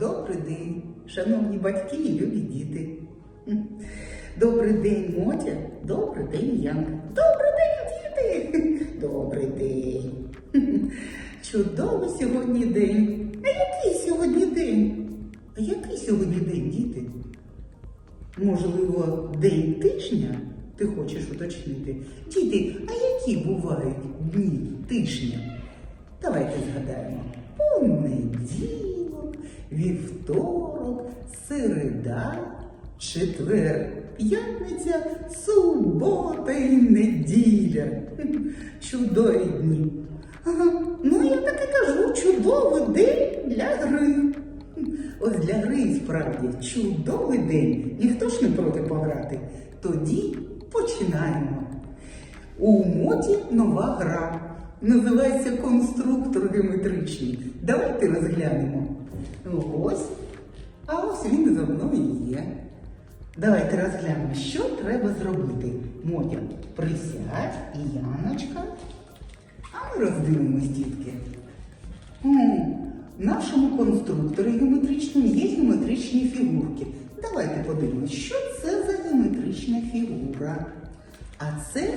добрий день, шановні батьки і любі діти. Добрий день, Мотя, добрий день, Янка. Добрий день, діти! Добрий день. Чудовий сьогодні день. А який сьогодні день? А який сьогодні день, діти? Можливо, день тижня ти хочеш уточнити? Діти, а які бувають дні тижня? Давайте згадаємо. Понеділок, вівторок, середа, четвер, п'ятниця, субота і неділя. Чудові дні. Ну я так і кажу, чудовий день для гри. Ось для гри справді чудовий день. Ніхто ж не проти пограти. Тоді починаємо. У моді нова гра. Називається конструктор геометричний. Давайте розглянемо. Ну, Ось. А ось він за мною є. Давайте розглянемо, що треба зробити. Мотя, присядь і Яночка. А ми роздивимось, дітки. М, В нашому конструкторі геометричному є геометричні фігурки. Давайте подивимось, що це за геометрична фігура. А це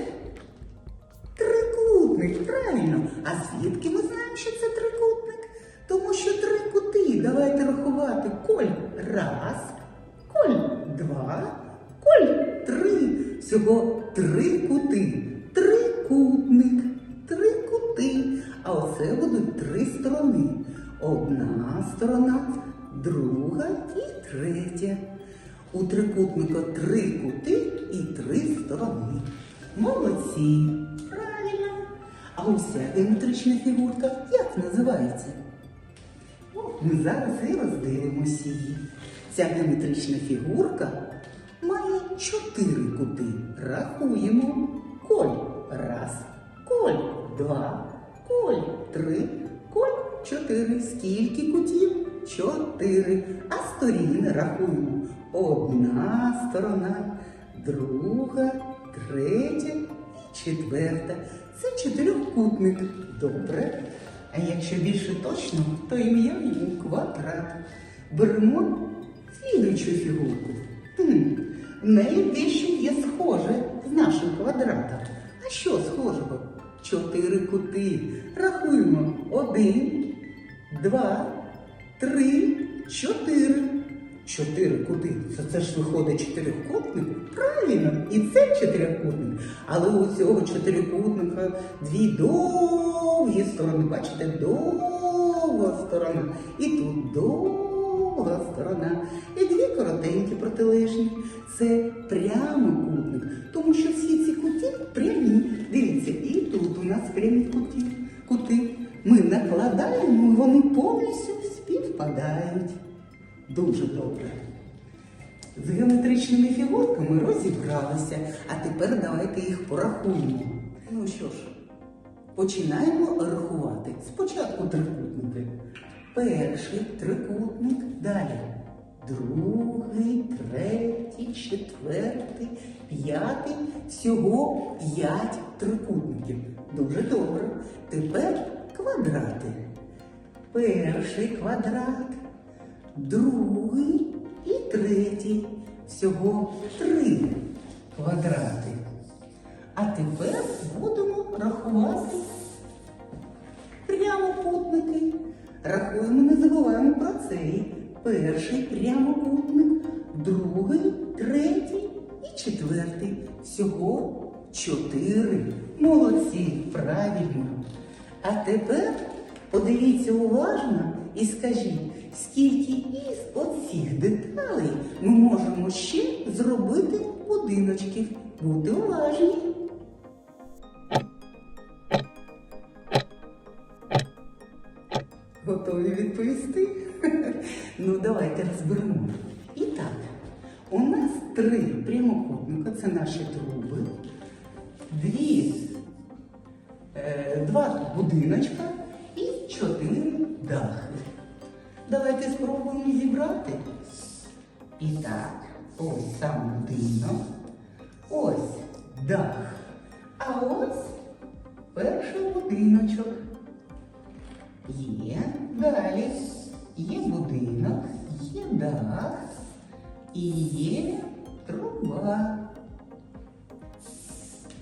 трикутник, правильно. А звідки ми знаємо, що це трикутник? Тому що. Давайте рахувати. Коль раз, коль два, коль три. Всього три кути. Трикутник. Три кути. А оце будуть три сторони. Одна сторона, друга і третя. У трикутника три кути і три сторони. Молодці. Правильно. А ця геометрична фігурка як називається? Ми зараз і роздивимося її. Ця геометрична фігурка має чотири кути. Рахуємо. Коль раз, коль два, коль три, коль чотири. Скільки кутів? Чотири. А сторін рахуємо. Одна сторона, друга, третя і четверта. Це чотирьохкутник. Добре. А якщо більше точно, то ім'я йому квадрат. Беремо слідуючу фігурку. В неї дещо є схоже з нашим квадратом. А що схожого? Чотири кути. Рахуємо. Один, два, три, чотири. Чотири кути. Це, це ж виходить чотирикутник. Правильно, і це чотирикутник. Але у цього чотирикутника дві довгі сторони. Бачите, довга сторона. І тут довга сторона. І дві коротенькі протилежні. Це прямокутник. Тому що всі ці кути прямі. Дивіться, і тут у нас прямі кути. кути. Ми накладаємо, вони повністю співпадають. Дуже добре. З геометричними фігурками розібралися, а тепер давайте їх порахуємо. Ну що ж, починаємо рахувати. Спочатку трикутники. Перший трикутник, далі. Другий, третій, четвертий, п'ятий. Всього п'ять трикутників. Дуже добре. Тепер квадрати. Перший квадрат, другий і третій. Всього три квадрати. А тепер будемо рахувати прямокутники. Рахуємо, не забуваємо про цей. Перший прямокутник, другий, третій і четвертий. Всього чотири. Молодці, правильно. А тепер подивіться уважно і скажіть, скільки із оцих деталей ми можемо ще зробити будиночків. Будьте уважні. Готові відповісти? Ну, давайте розберемо. І так, у нас три прямокутника, це наші труби, дві, е, два будиночка і чотири дахи. Давайте спробуємо зібрати. І так, ось сам будинок, ось дах, а ось перший будиночок. Є. Далі. Є будинок, є дах і є труба.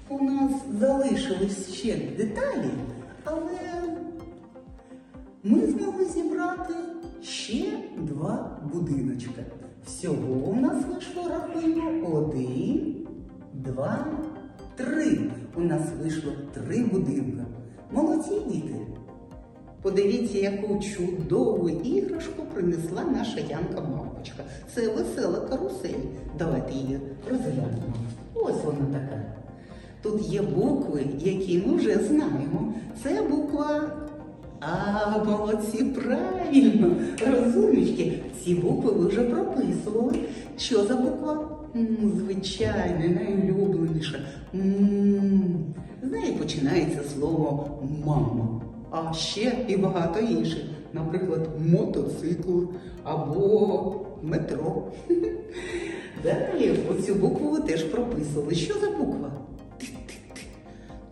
У нас залишились ще деталі, але ми змогли зібрати ще два будиночка. Всього у нас вийшло рахуємо один, два, три. У нас вийшло три будинка. Молодці діти. Подивіться, яку чудову іграшку принесла наша Янка Мавпочка. Це весела карусель. Давайте її розглянемо. Ось вона така. Тут є букви, які ми вже знаємо. Це буква А, молодці, правильно, розумнички. Ці букви ви вже прописували. Що за буква? М, Звичайна, найулюбленіша. З неї починається слово мама. А ще і багато інших. Наприклад, мотоцикл або метро. Далі оцю букву ви теж прописували. Що за буква?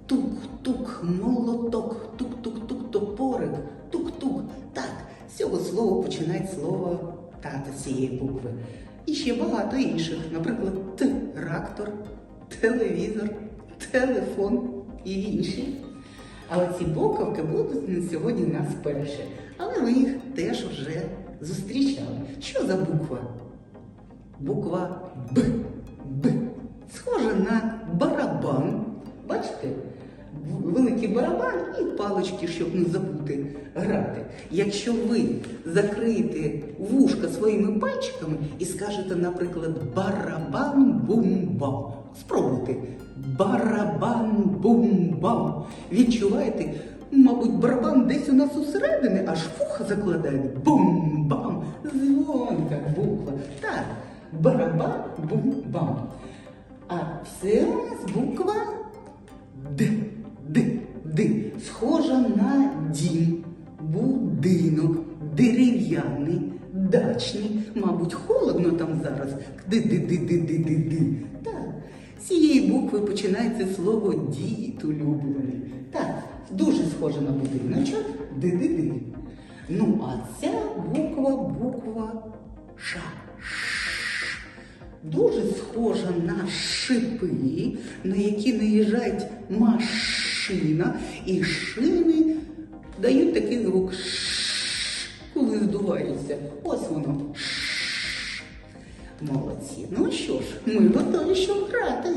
Тук-тук, молоток, цього починає слово тата цієї букви. І ще багато інших, наприклад, трактор, телевізор, телефон і інші. Але ці буковки будуть на сьогодні у нас перші. Але ви їх теж вже зустрічали. Що за буква? Буква Б. Б. Схожа на барабан. Бачите? Великий барабан і палички, щоб не забути грати. Якщо ви закриєте вушка своїми пальчиками і скажете, наприклад, барабан-бум-бам. Спробуйте. Барабан-бум-бам. Відчуваєте? Мабуть, барабан десь у нас усередині, аж вуха закладає. Бум-бам. Дзвонка буква. Так, барабан, бум-бам. А це у нас буква Д. Д. Д. Схожа на дім, будинок, дерев'яний, дачний. Мабуть, холодно там зараз. ди ди ди ди ди ди ди Так. З цієї букви починається слово дід улюблений. Так, дуже схоже на будиночок. Ди-ди-ди. Ну, а ця буква буква Ш. Дуже схожа на шипи, на які наїжджають машина, і шини дають такий звук коли здуваються. Ось воно. Молодці. Ну що ж, ми готові що грати.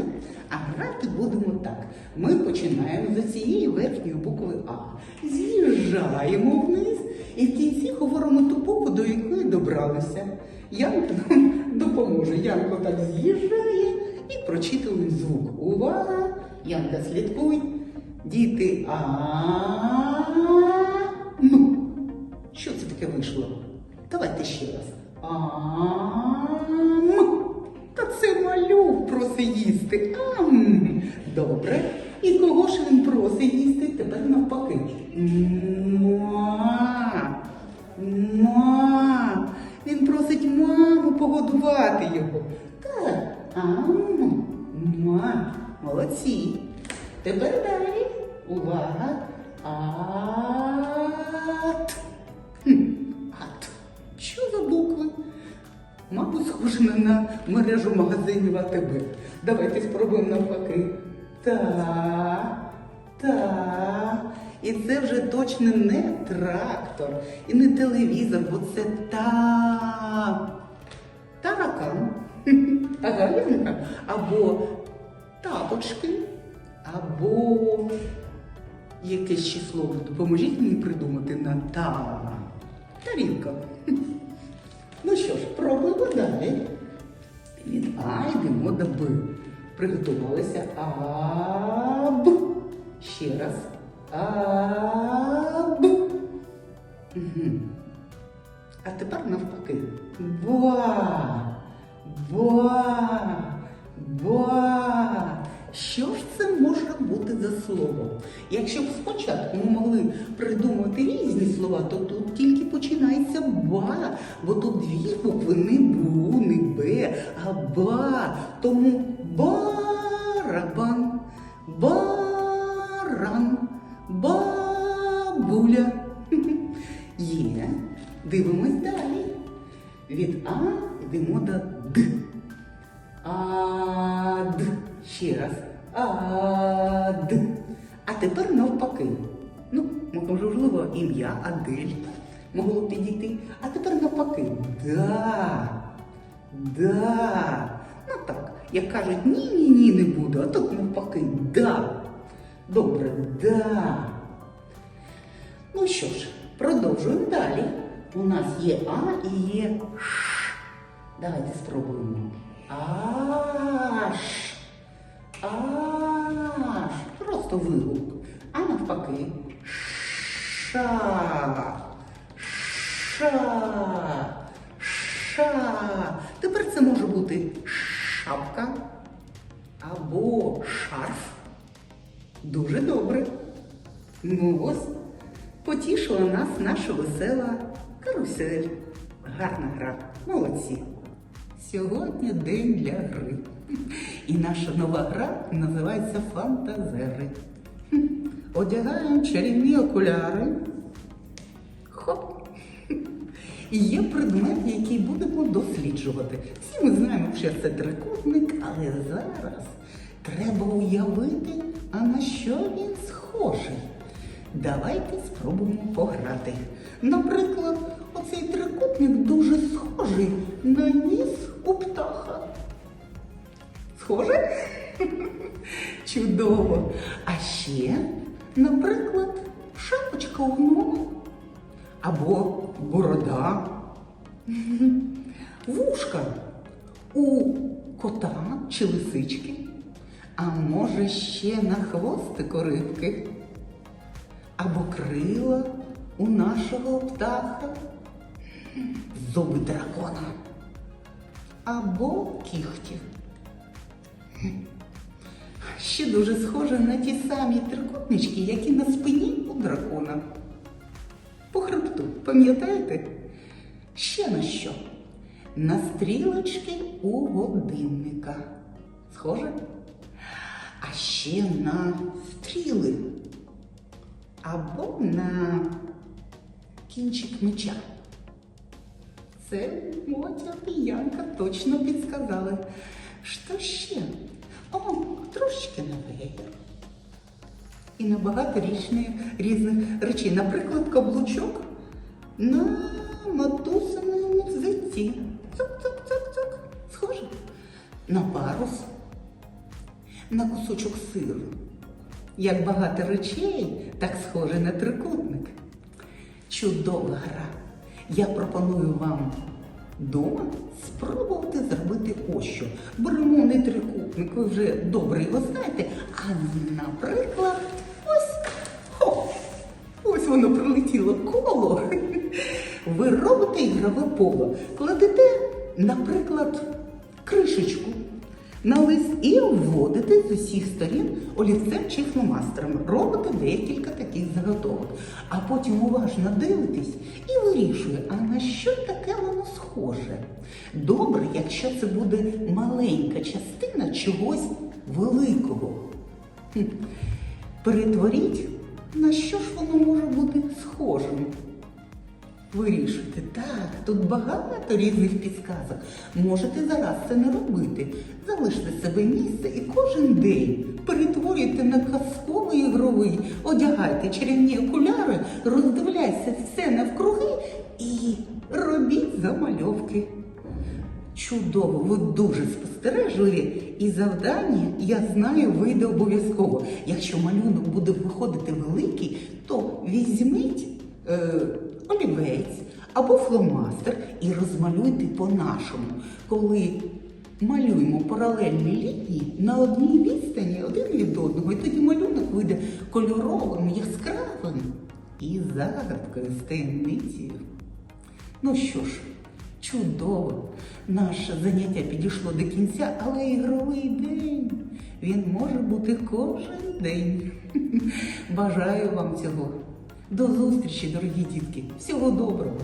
А грати будемо так. Ми починаємо з цієї верхньої букви А. З'їжджаємо вниз і в кінці говоримо ту букву, до якої добралися. Янка нам допоможе. Янко так з'їжджає і прочитуємо звук. Увага! Янка, слідкуй. Діти а ну. Що це таке вийшло? Давайте ще раз. Ам. Та це малюк просить їсти. Ам. Добре. І кого ж він просить їсти? Тепер навпаки. Муа. Ма. Він просить маму погодувати його. Так. Ам. Ма. Молодці. Тепер далі. Увага. Ат. Хм. Ат. Що за букви? Мабуть, схоже на, мережу магазинів АТБ. Давайте спробуємо навпаки. Та, та. І це вже точно не трактор і не телевізор, бо це та. Таракан. Ага, Або тапочки, або якесь число. Допоможіть мені придумати на та. Тарілка. Ну що ж, пробуємо далі. Від А йдемо до Б. Приготувалися Аб. Ще раз. Аб. Мгм. А тепер навпаки. Ба. Ба. Ба. Що ж це може бути за слово? Якщо б спочатку ми могли придумати різні слова, то тут тільки починається ба, бо тут дві букви не бу, не бе, а ба. Тому барабан, баран, бабуля. Є Дивимось далі. Від А йдемо до Д. Ще раз. Ад. А тепер навпаки. Ну, можливо, ім'я Адель могло підійти. А тепер навпаки. Да. Да. Ну так, як кажуть, ні, ні, ні, не буду, а тут навпаки, да. Добре, да. Ну що ж, продовжуємо далі. У нас є А і є Ш. Давайте спробуємо. Аш. Аш. Просто вигук. А навпаки. Ша. Ша. Ша. Тепер це може бути шапка або шарф. Дуже добре. Ну ось, потішила нас наша весела карусель. Гарна гра. Молодці. Сьогодні день для гри. І наша нова гра називається Фантазери. Одягаємо чарівні окуляри. Хоп. І є предмет, який будемо досліджувати. Всі ми знаємо, що це трикутник, але зараз треба уявити, а на що він схожий. Давайте спробуємо пограти. Наприклад, оцей трикутник дуже схожий на ніс у птаха. Схоже? Чудово. А ще, наприклад, шапочка у гнома або борода, вушка у кота чи лисички, а може ще на хвостику рибки, або крила у нашого птаха, зуби дракона, або кіхті. Ще дуже схоже на ті самі трикутнички, які на спині у дракона. По хребту, пам'ятаєте? Ще на що? На стрілочки у годинника. Схоже? А ще на стріли. Або на кінчик меча. Це Мотя і Янка точно підсказали. Що ще? О, трошечки на веєр. І на багато різних, речей. Наприклад, каблучок на матусиному взитті. Цук-цук-цук-цук. Схоже? На парус, на кусочок сиру. Як багато речей, так схоже на трикутник. Чудова гра. Я пропоную вам вдома спробувати зробити ось що. Беремо не трикутник, ви вже добре його знаєте, а наприклад, ось хо, ось воно прилетіло коло. Ви робите ігрове поле, кладете, наприклад, кришечку на лист і вводите з усіх сторін олівцем чи фломастером. Робите декілька таких заготовок, а потім уважно дивитесь і вирішує, а на що таке воно схоже. Добре, якщо це буде маленька частина чогось великого. Перетворіть, на що ж воно може бути схожим. Вирішуйте, так, тут багато різних підсказок. Можете зараз це не робити. Залиште себе місце і кожен день перетворюйте на казковий ігровий, одягайте чарівні окуляри, роздивляйся все навкруги і робіть замальовки. Чудово, ви дуже спостережливі, і завдання, я знаю, вийде обов'язково. Якщо малюнок буде виходити великий, то візьміть е, олівець або фломастер і розмалюйте по-нашому. Коли малюємо паралельні лінії на одній відстані один від одного, і тоді малюнок вийде кольоровим, яскравим і загадкою з. Ну що ж, чудово, наше заняття підійшло до кінця, але ігровий день. Він може бути кожен день. Бажаю вам цього. До зустрічі, дорогі дітки. Всього доброго!